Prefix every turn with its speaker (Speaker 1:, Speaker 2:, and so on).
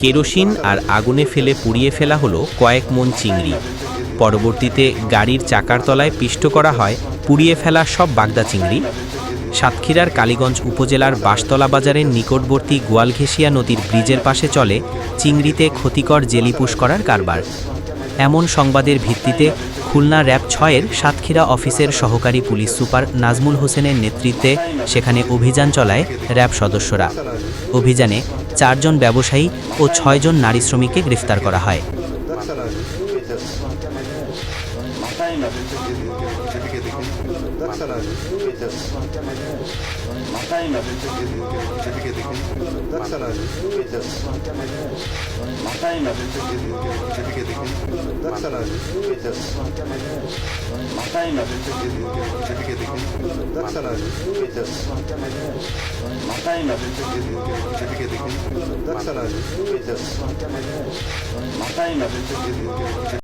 Speaker 1: Kerosene আর আগুনে ফেলে পুড়িয়ে ফেলা হলো কয়েক মন চিংড়ি। পরবর্তীতে গাড়ির চাকার তলায় পিষ্ট করা হয়, পুড়িয়ে ফেলা সব বাগদা চিংড়ি। সাতক্ষীরার কালীগঞ্জ উপজেলার বাসতলা বাজারের নিকটবর্তী গোয়ালঘেসিয়া নদীর ব্রিজের পাশে চলে চিংড়িতে ক্ষতিকর জেলিপুশ করার কারবার। এমন সংবাদের ভিত্তিতে খুলনা র্যাব ছয়ের সাতক্ষীরা অফিসের সহকারী পুলিশ সুপার নাজমুল হোসেনের নেতৃত্বে সেখানে অভিযান চলায় র্যাব সদস্যরা। অভিযানে চারজন ব্যবসায়ী ও ছয়জন নারী শ্রমিককে গ্রেফতার করা হয়।
Speaker 2: মাথায় sana vereceğiz. Matayla Daksana vereceğiz. Matayla Daksana vereceğiz. Matayla